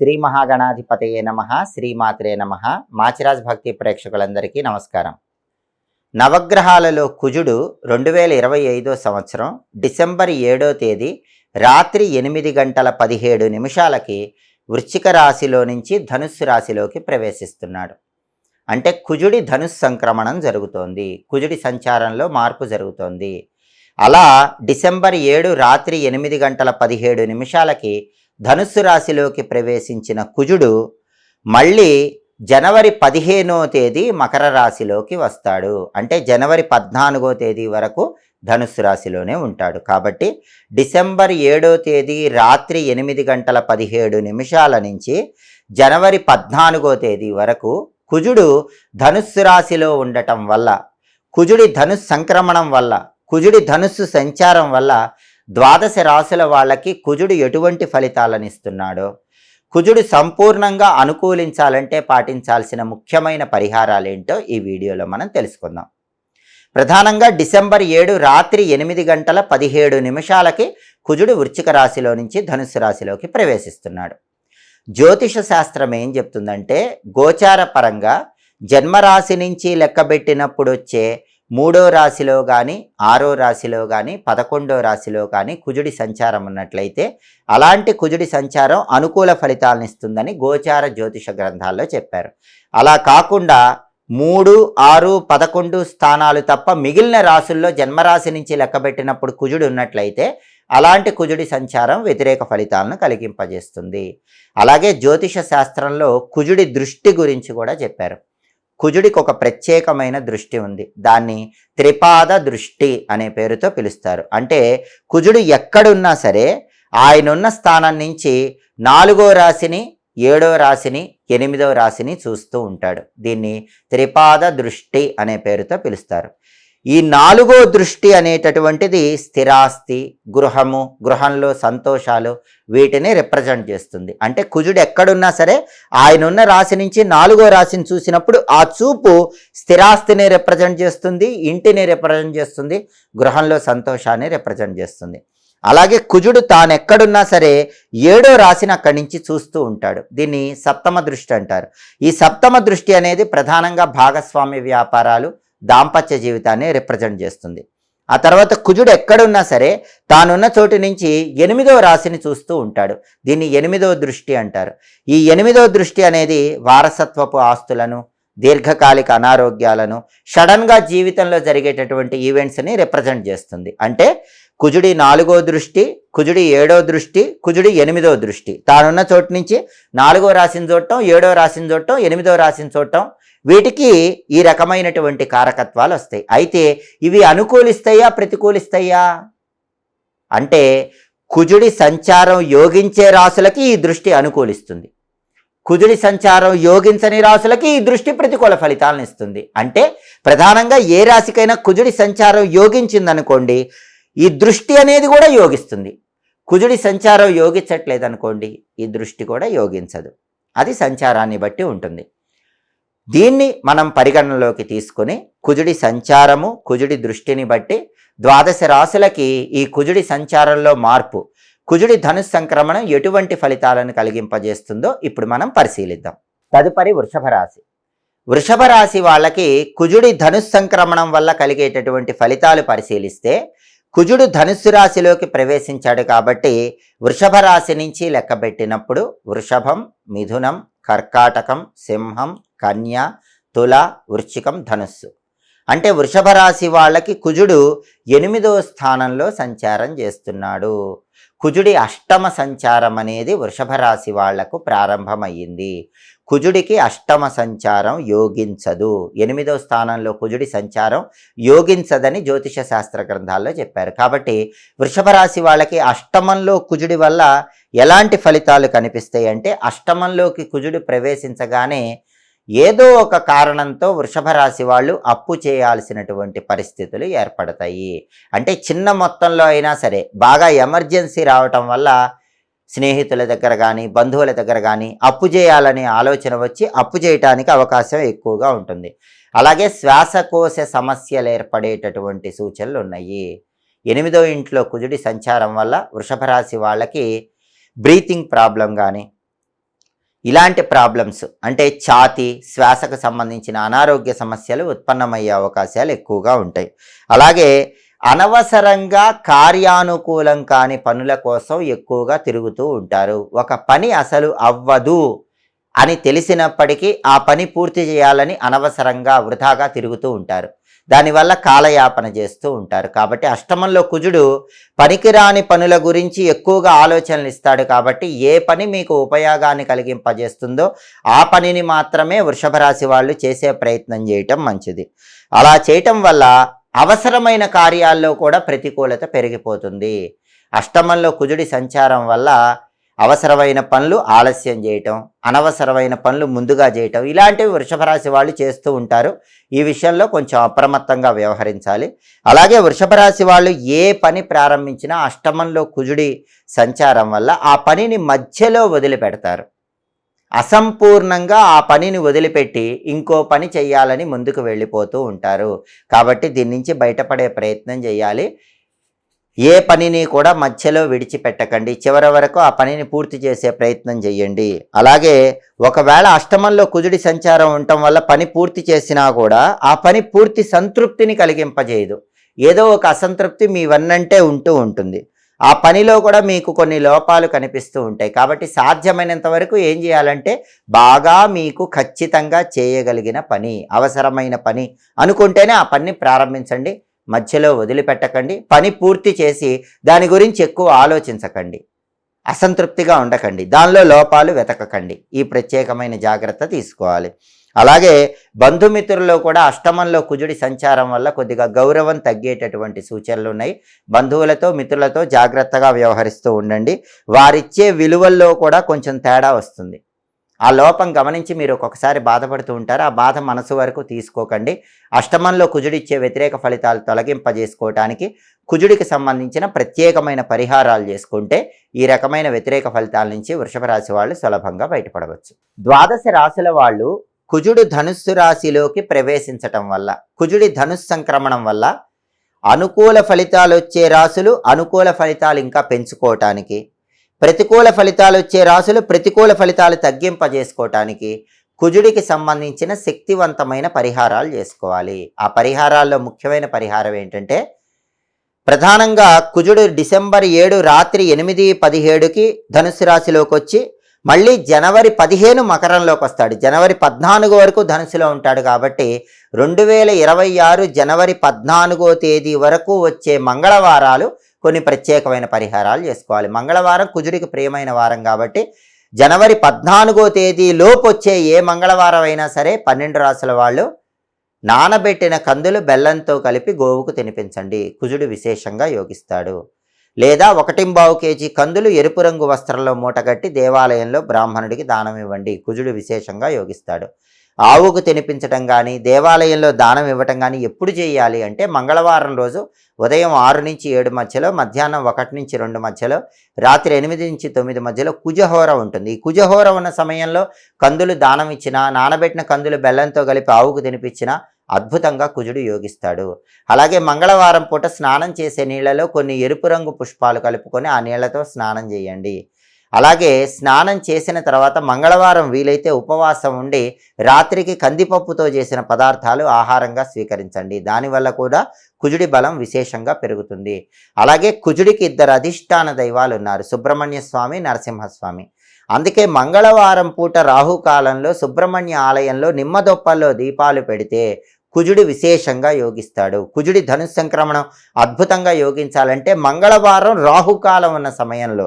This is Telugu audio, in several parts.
శ్రీ మహాగణాధిపతయే నమ శ్రీమాత్రే నమ. మాచిరాజ్ భక్తి ప్రేక్షకులందరికీ నమస్కారం. నవగ్రహాలలో కుజుడు రెండు వేల ఇరవై ఐదో సంవత్సరం డిసెంబర్ ఏడో తేదీ రాత్రి ఎనిమిది గంటల పదిహేడు నిమిషాలకి వృశ్చిక రాశిలో నుంచి ధనుస్సు రాశిలోకి ప్రవేశిస్తున్నాడు. అంటే కుజుడి ధనుస్ సంక్రమణం జరుగుతోంది. కుజుడి సంచారంలో మార్పు జరుగుతోంది. అలా డిసెంబర్ ఏడు రాత్రి ఎనిమిది గంటల పదిహేడు నిమిషాలకి ధనుస్సు రాశిలోకి ప్రవేశించిన కుజుడు మళ్ళీ జనవరి పదిహేనో తేదీ మకర రాశిలోకి వస్తాడు. అంటే జనవరి పద్నాలుగో తేదీ వరకు ధనుస్సు రాశిలోనే ఉంటాడు. కాబట్టి డిసెంబర్ ఏడో తేదీ రాత్రి ఎనిమిది గంటల పదిహేడు నిమిషాల నుంచి జనవరి పద్నాలుగో తేదీ వరకు కుజుడు ధనుస్సు రాశిలో ఉండటం వల్ల కుజుడి ధనుస్సు సంక్రమణం వల్ల కుజుడి ధనుస్సు సంచారం వల్ల ద్వాదశ రాశుల వాళ్ళకి కుజుడు ఎటువంటి ఫలితాలను ఇస్తున్నాడో కుజుడు సంపూర్ణంగా అనుకూలించాలంటే పాటించాల్సిన ముఖ్యమైన పరిహారాలేంటో ఈ వీడియోలో మనం తెలుసుకుందాం. ప్రధానంగా డిసెంబర్ ఏడు రాత్రి ఎనిమిది గంటల పదిహేడు నిమిషాలకి కుజుడు వృశ్చిక రాశిలో నుంచి ధనుస్సు రాశిలోకి ప్రవేశిస్తున్నాడు. జ్యోతిష శాస్త్రం ఏం చెప్తుందంటే గోచార పరంగా జన్మరాశి నుంచి లెక్కబెట్టినప్పుడు వచ్చే మూడో రాశిలో కానీ ఆరో రాశిలో కానీ పదకొండో రాశిలో కానీ కుజుడి సంచారం ఉన్నట్లయితే అలాంటి కుజుడి సంచారం అనుకూల ఫలితాలను ఇస్తుందని గోచార జ్యోతిష గ్రంథాల్లో చెప్పారు. అలా కాకుండా మూడు ఆరు పదకొండు స్థానాలు తప్ప మిగిలిన రాసుల్లో జన్మరాశి నుంచి లెక్కబెట్టినప్పుడు కుజుడు ఉన్నట్లయితే అలాంటి కుజుడి సంచారం వ్యతిరేక ఫలితాలను కలిగింపజేస్తుంది. అలాగే జ్యోతిష శాస్త్రంలో కుజుడి దృష్టి గురించి కూడా చెప్పారు. కుజుడికి ఒక ప్రత్యేకమైన దృష్టి ఉంది. దాన్ని త్రిపాద దృష్టి అనే పేరుతో పిలుస్తారు. అంటే కుజుడు ఎక్కడున్నా సరే ఆయనున్న స్థానం నుంచి నాలుగో రాశిని ఏడో రాశిని ఎనిమిదో రాశిని చూస్తూ ఉంటాడు. దీన్ని త్రిపాద దృష్టి అనే పేరుతో పిలుస్తారు. ఈ నాలుగో దృష్టి అనేటటువంటిది స్థిరాస్తి గృహము గృహంలో సంతోషాలు వీటిని రిప్రజెంట్ చేస్తుంది. అంటే కుజుడు ఎక్కడున్నా సరే ఆయన ఉన్న రాశి నుంచి నాలుగో రాశిని చూసినప్పుడు ఆ చూపు స్థిరాస్తిని రిప్రజెంట్ చేస్తుంది ఇంటిని రిప్రజెంట్ చేస్తుంది గృహంలో సంతోషాన్ని రిప్రజెంట్ చేస్తుంది. అలాగే కుజుడు తాను ఎక్కడున్నా సరే ఏడో రాశిని అక్కడి నుంచి చూస్తూ ఉంటాడు. దీన్ని సప్తమ దృష్టి అంటారు. ఈ సప్తమ దృష్టి అనేది ప్రధానంగా భాగస్వామ్య వ్యాపారాలు దాంపత్య జీవితాన్ని రిప్రజెంట్ చేస్తుంది. ఆ తర్వాత కుజుడు ఎక్కడున్నా సరే తానున్న చోటు నుంచి ఎనిమిదో రాశిని చూస్తూ ఉంటాడు. దీన్ని ఎనిమిదో దృష్టి అంటారు. ఈ ఎనిమిదో దృష్టి అనేది వారసత్వపు ఆస్తులను దీర్ఘకాలిక అనారోగ్యాలను సడన్గా జీవితంలో జరిగేటటువంటి ఈవెంట్స్ని రిప్రజెంట్ చేస్తుంది. అంటే కుజుడి నాలుగో దృష్టి కుజుడి ఏడో దృష్టి కుజుడి ఎనిమిదో దృష్టి. తానున్న చోటు నుంచి నాలుగో రాశిని చూడటం ఏడో రాశిని చూడటం ఎనిమిదో రాశిని చూడటం వీటికి ఈ రకమైనటువంటి కారకత్వాలు వస్తాయి. అయితే ఇవి అనుకూలిస్తాయా ప్రతికూలిస్తాయా? అంటే కుజుడి సంచారం యోగించే రాసులకి ఈ దృష్టి అనుకూలిస్తుంది. కుజుడి సంచారం యోగించని రాసులకి ఈ దృష్టి ప్రతికూల ఫలితాలను ఇస్తుంది. అంటే ప్రధానంగా ఏ రాశికైనా కుజుడి సంచారం యోగించిందనుకోండి ఈ దృష్టి అనేది కూడా యోగిస్తుంది. కుజుడి సంచారం యోగించట్లేదు అనుకోండి ఈ దృష్టి కూడా యోగించదు. అది సంచారాన్ని బట్టి ఉంటుంది. దీన్ని మనం పరిగణనలోకి తీసుకుని కుజుడి సంచారము కుజుడి దృష్టిని బట్టి ద్వాదశ రాశులకి ఈ కుజుడి సంచారంలో మార్పు కుజుడి ధనుస్ సంక్రమణం ఎటువంటి ఫలితాలను కలిగింపజేస్తుందో ఇప్పుడు మనం పరిశీలిద్దాం. తదుపరి వృషభ రాశి. వృషభ రాశి వాళ్ళకి కుజుడి ధనుస్ సంక్రమణం వల్ల కలిగేటటువంటి ఫలితాలు పరిశీలిస్తే కుజుడు ధనుస్సు రాశిలోకి ప్రవేశించాడు కాబట్టి వృషభ రాశి నుంచి లెక్కబెట్టినప్పుడు వృషభం మిథునం కర్కాటకం సింహం కన్య తుల వృశ్చికం ధనుస్సు. అంటే వృషభ రాశి వాళ్ళకి కుజుడు ఎనిమిదో స్థానంలో సంచారం చేస్తున్నాడు. కుజుడి అష్టమ సంచారం అనేది వృషభ రాశి వాళ్ళకు ప్రారంభమయ్యింది. కుజుడికి అష్టమ సంచారం యోగించదు. ఎనిమిదో స్థానంలో కుజుడి సంచారం యోగించదని జ్యోతిష శాస్త్ర గ్రంథాల్లో చెప్పారు. కాబట్టి వృషభ రాశి వాళ్ళకి అష్టమంలో కుజుడి వల్ల ఎలాంటి ఫలితాలు కనిపిస్తాయి అంటే అష్టమంలోకి కుజుడు ప్రవేశించగానే ఏదో ఒక కారణంతో వృషభ రాశి వాళ్ళు అప్పు చేయాల్సినటువంటి పరిస్థితులు ఏర్పడతాయి. అంటే చిన్న మొత్తంలో అయినా సరే బాగా ఎమర్జెన్సీ రావటం వల్ల స్నేహితుల దగ్గర కానీ బంధువుల దగ్గర కానీ అప్పు చేయాలనే ఆలోచన వచ్చి అప్పు చేయటానికి అవకాశం ఎక్కువగా ఉంటుంది. అలాగే శ్వాసకోశ సమస్యలు ఏర్పడేటటువంటి సూచనలు ఉన్నాయి. ఎనిమిదో ఇంట్లో కుజుడి సంచారం వల్ల వృషభ రాశి వాళ్ళకి బ్రీతింగ్ ప్రాబ్లం కానీ ఇలాంటి ప్రాబ్లమ్స్ అంటే ఛాతి శ్వాసకు సంబంధించిన అనారోగ్య సమస్యలు ఉత్పన్నమయ్యే అవకాశాలు ఎక్కువగా ఉంటాయి. అలాగే అనవసరంగా కార్యానుకూలం కాని పనుల కోసం ఎక్కువగా తిరుగుతూ ఉంటారు. ఒక పని అసలు అవ్వదు అని తెలిసినప్పటికీ ఆ పని పూర్తి చేయాలని అనవసరంగా వృధాగా తిరుగుతూ ఉంటారు. దానివల్ల కాలయాపన చేస్తూ ఉంటారు. కాబట్టి అష్టమంలో కుజుడు పనికిరాని పనుల గురించి ఎక్కువగా ఆలోచనలు ఇస్తాడు కాబట్టి ఏ పని మీకు ఉపయోగాన్ని కలిగింపజేస్తుందో ఆ పనిని మాత్రమే వృషభ రాశి వాళ్ళు చేసే ప్రయత్నం చేయటం మంచిది. అలా చేయటం వల్ల అవసరమైన కార్యాల్లో కూడా ప్రతికూలత పెరిగిపోతుంది. అష్టమంలో కుజుడి సంచారం వల్ల అవసరమైన పనులు ఆలస్యం చేయటం అనవసరమైన పనులు ముందుగా చేయటం ఇలాంటివి వృషభరాశి వాళ్ళు చేస్తూ ఉంటారు. ఈ విషయంలో కొంచెం అప్రమత్తంగా వ్యవహరించాలి. అలాగే వృషభరాశి వాళ్ళు ఏ పని ప్రారంభించినా అష్టమంలో కుజుడి సంచారం వల్ల ఆ పనిని మధ్యలో వదిలిపెడతారు. అసంపూర్ణంగా ఆ పనిని వదిలిపెట్టి ఇంకో పని చేయాలని ముందుకు వెళ్ళిపోతూ ఉంటారు. కాబట్టి దీని నుంచి బయటపడే ప్రయత్నం చేయాలి. ఏ పనిని కూడా మధ్యలో విడిచిపెట్టకండి. చివరి వరకు ఆ పనిని పూర్తి చేసే ప్రయత్నం చేయండి. అలాగే ఒకవేళ అష్టమంలో కుజుడి సంచారం ఉండటం వల్ల పని పూర్తి చేసినా కూడా ఆ పని పూర్తి సంతృప్తిని కలిగింపజేయదు. ఏదో ఒక అసంతృప్తి మీ వన్నంటే ఉంటూ ఉంటుంది. ఆ పనిలో కూడా మీకు కొన్ని లోపాలు కనిపిస్తూ ఉంటాయి. కాబట్టి సాధ్యమైనంత వరకు ఏం చేయాలంటే బాగా మీకు ఖచ్చితంగా చేయగలిగిన పని అవసరమైన పని అనుకుంటేనే ఆ పనిని ప్రారంభించండి. మధ్యలో వదిలిపెట్టకండి. పని పూర్తి చేసి దాని గురించి ఎక్కువ ఆలోచించకండి. అసంతృప్తిగా ఉండకండి. దానిలో లోపాలు వెతకకండి. ఈ ప్రత్యేకమైన జాగ్రత్త తీసుకోవాలి. అలాగే బంధుమిత్రుల్లో కూడా అష్టమంలో కుజుడి సంచారం వల్ల కొద్దిగా గౌరవం తగ్గేటటువంటి సూచనలు ఉన్నాయి. బంధువులతో మిత్రులతో జాగ్రత్తగా వ్యవహరిస్తూ ఉండండి. వారిచ్చే విలువల్లో కూడా కొంచెం తేడా వస్తుంది. ఆ లోపం గమనించి మీరు ఒక్కొక్కసారి బాధపడుతూ ఉంటారు. ఆ బాధ మనసు వరకు తీసుకోకండి. అష్టమంలో కుజుడిచ్చే వ్యతిరేక ఫలితాలు తొలగింపజేసుకోవటానికి కుజుడికి సంబంధించిన ప్రత్యేకమైన పరిహారాలు చేసుకుంటే ఈ రకమైన వ్యతిరేక ఫలితాల నుంచి వృషభ రాశి వాళ్ళు సులభంగా బయటపడవచ్చు. ద్వాదశ రాశుల వాళ్ళు కుజుడు ధనుస్సు రాశిలోకి ప్రవేశించటం వల్ల కుజుడి ధనుస్సు సంక్రమణం వల్ల అనుకూల ఫలితాలు వచ్చే రాశులు అనుకూల ఫలితాలు ఇంకా పెంచుకోవటానికి ప్రతికూల ఫలితాలు వచ్చే రాశులు ప్రతికూల ఫలితాలు తగ్గింపజేసుకోవటానికి కుజుడికి సంబంధించిన శక్తివంతమైన పరిహారాలు చేసుకోవాలి. ఆ పరిహారాల్లో ముఖ్యమైన పరిహారం ఏంటంటే ప్రధానంగా కుజుడు డిసెంబర్ ఏడు రాత్రి ఎనిమిది పదిహేడుకి ధనుసు రాశిలోకి వచ్చి మళ్ళీ జనవరి పదిహేను మకరంలోకి వస్తాడు. జనవరి పద్నాలుగు వరకు ధనుసులో ఉంటాడు కాబట్టి రెండు వేల ఇరవై ఆరు జనవరి పద్నాలుగో తేదీ వరకు వచ్చే మంగళవారాలు కొన్ని ప్రత్యేకమైన పరిహారాలు చేసుకోవాలి. మంగళవారం కుజుడికి ప్రియమైన వారం కాబట్టి జనవరి పద్నాలుగో తేదీ లోపు వచ్చే ఏ మంగళవారం అయినా సరే పన్నెండు రాసుల వాళ్ళు నానబెట్టిన కందులు బెల్లంతో కలిపి గోవుకు తినిపించండి. కుజుడు విశేషంగా యోగిస్తాడు. లేదా ఒకటింబావు కేజీ కందులు ఎరుపు రంగు వస్త్రంలో మూటగట్టి దేవాలయంలో బ్రాహ్మణుడికి దానం ఇవ్వండి. కుజుడు విశేషంగా యోగిస్తాడు. ఆవుకు తినిపించడం కానీ దేవాలయంలో దానం ఇవ్వటం కానీ ఎప్పుడు చేయాలి అంటే మంగళవారం రోజు ఉదయం ఆరు నుంచి ఏడు మధ్యలో మధ్యాహ్నం ఒకటి నుంచి రెండు మధ్యలో రాత్రి ఎనిమిది నుంచి తొమ్మిది మధ్యలో కుజహోర ఉంటుంది. ఈ కుజహోర ఉన్న సమయంలో కందులు దానం ఇచ్చినా నానబెట్టిన కందులు బెల్లంతో కలిపి ఆవుకు తినిపించినా అద్భుతంగా కుజుడు యోగిస్తాడు. అలాగే మంగళవారం పూట స్నానం చేసే నీళ్ళలో కొన్ని ఎరుపు రంగు పుష్పాలు కలుపుకొని ఆ నీళ్ళతో స్నానం చేయండి. అలాగే స్నానం చేసిన తర్వాత మంగళవారం వీలైతే ఉపవాసం ఉండి రాత్రికి కందిపప్పుతో చేసిన పదార్థాలు ఆహారంగా స్వీకరించండి. దానివల్ల కూడా కుజుడి బలం విశేషంగా పెరుగుతుంది. అలాగే కుజుడికి ఇద్దరు అధిష్టాన దైవాలు ఉన్నారు. సుబ్రహ్మణ్య స్వామి నరసింహస్వామి. అందుకే మంగళవారం పూట రాహుకాలంలో సుబ్రహ్మణ్య ఆలయంలో నిమ్మదొప్పల్లో దీపాలు పెడితే కుజుడు విశేషంగా యోగిస్తాడు. కుజుడి ధనుసంక్రమణం అద్భుతంగా యోగించాలంటే మంగళవారం రాహుకాలం ఉన్న సమయంలో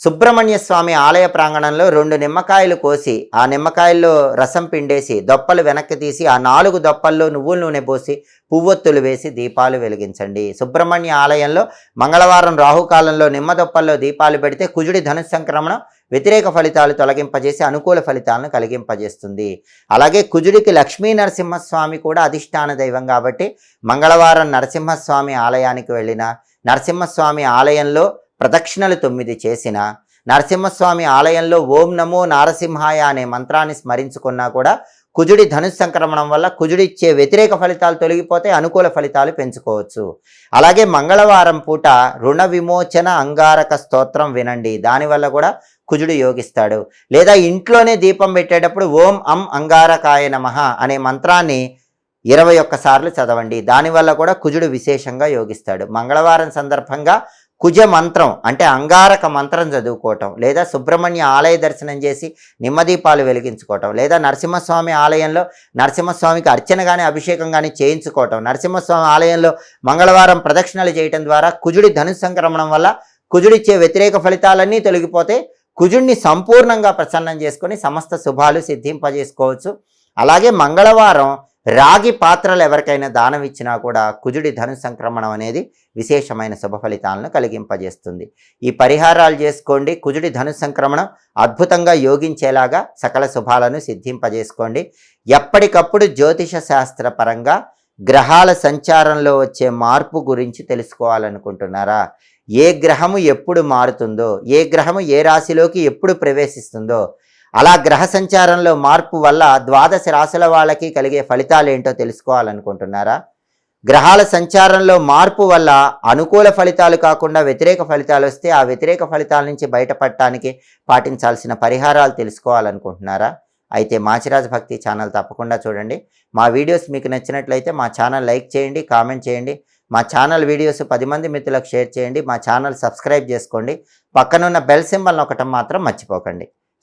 సుబ్రహ్మణ్య స్వామి ఆలయ ప్రాంగణంలో రెండు నిమ్మకాయలు కోసి ఆ నిమ్మకాయల్లో రసం పిండేసి దొప్పలు వెనక్కి తీసి ఆ నాలుగు దొప్పల్లో నువ్వుల నూనె పోసి పువ్వొత్తులు వేసి దీపాలు వెలిగించండి. సుబ్రహ్మణ్య ఆలయంలో మంగళవారం రాహుకాలంలో నిమ్మ దొప్పల్లో దీపాలు పెడితే కుజుడి ధనుసు సంక్రమణం వ్యతిరేక ఫలితాలు తొలగింపజేసి అనుకూల ఫలితాలను కలిగింపజేస్తుంది. అలాగే కుజుడికి లక్ష్మీ నరసింహస్వామి కూడా అధిష్టాన దైవం కాబట్టి మంగళవారం నరసింహస్వామి ఆలయానికి వెళ్ళిన నరసింహస్వామి ఆలయంలో ప్రదక్షిణలు తొమ్మిది చేసిన నరసింహస్వామి ఆలయంలో ఓం నమో నారసింహాయ అనే మంత్రాన్ని స్మరించుకున్నా కూడా కుజుడి ధనుసు సంక్రమణం వల్ల కుజుడిచ్చే వ్యతిరేక ఫలితాలు తొలగిపోతే అనుకూల ఫలితాలు పెంచుకోవచ్చు. అలాగే మంగళవారం పూట రుణ విమోచన అంగారక స్తోత్రం వినండి. దానివల్ల కూడా కుజుడు యోగిస్తాడు. లేదా ఇంట్లోనే దీపం పెట్టేటప్పుడు ఓం అం అంగారకాయ నమః అనే మంత్రాన్ని ఇరవై ఒక్కసార్లు చదవండి. దానివల్ల కూడా కుజుడు విశేషంగా యోగిస్తాడు. మంగళవారం సందర్భంగా కుజ మంత్రం అంటే అంగారక మంత్రం చదువుకోవటం లేదా సుబ్రహ్మణ్య ఆలయ దర్శనం చేసి నిమ్మదీపాలు వెలిగించుకోవటం లేదా నరసింహస్వామి ఆలయంలో నరసింహస్వామికి అర్చన కానీ అభిషేకం కానీ చేయించుకోవటం. నరసింహస్వామి ఆలయంలో మంగళవారం ప్రదక్షిణలు చేయటం ద్వారా కుజుడి ధను సంక్రమణం వల్ల కుజుడిచ్చే వ్యతిరేక ఫలితాలన్నీ తొలగిపోతే కుజుడిని సంపూర్ణంగా ప్రసన్నం చేసుకొని సమస్త శుభాలు సిద్ధింపజేసుకోవచ్చు. అలాగే మంగళవారం రాగి పాత్రలు ఎవరికైనా దానం ఇచ్చినా కూడా కుజుడి ధను సంక్రమణం అనేది విశేషమైన శుభ ఫలితాలను కలిగింపజేస్తుంది. ఈ పరిహారాలు చేసుకోండి కుజుడి ధను సంక్రమణం అద్భుతంగా యోగించేలాగా సకల శుభాలను సిద్ధింపజేసుకోండి. ఎప్పటికప్పుడు జ్యోతిష శాస్త్ర పరంగా గ్రహాల సంచారంలో వచ్చే మార్పు గురించి తెలుసుకోవాలనుకుంటున్నారా? ఏ గ్రహము ఎప్పుడు మారుతుందో ఏ గ్రహము ఏ రాశిలోకి ఎప్పుడు ప్రవేశిస్తుందో అలా గ్రహ సంచారంలో మార్పు వల్ల ద్వాదశ రాశుల వాళ్ళకి కలిగే ఫలితాలు ఏంటో తెలుసుకోవాలనుకుంటున్నారా? గ్రహాల సంచారంలో మార్పు వల్ల అనుకూల ఫలితాలు కాకుండా వ్యతిరేక ఫలితాలు వస్తే ఆ వ్యతిరేక ఫలితాల నుంచి బయటపడటానికి పాటించాల్సిన పరిహారాలు తెలుసుకోవాలనుకుంటున్నారా? అయితే మాచిరాజ్ భక్తి ఛానల్ తప్పకుండా చూడండి. మా వీడియోస్ మీకు నచ్చినట్లయితే మా ఛానల్ లైక్ చేయండి కామెంట్ చేయండి. మా ఛానల్ వీడియోస్ పది మంది మిత్రులకు షేర్ చేయండి. మా ఛానల్ సబ్స్క్రైబ్ చేసుకోండి. పక్కనున్న బెల్ సింబల్ ఒకటం మాత్రం మర్చిపోకండి.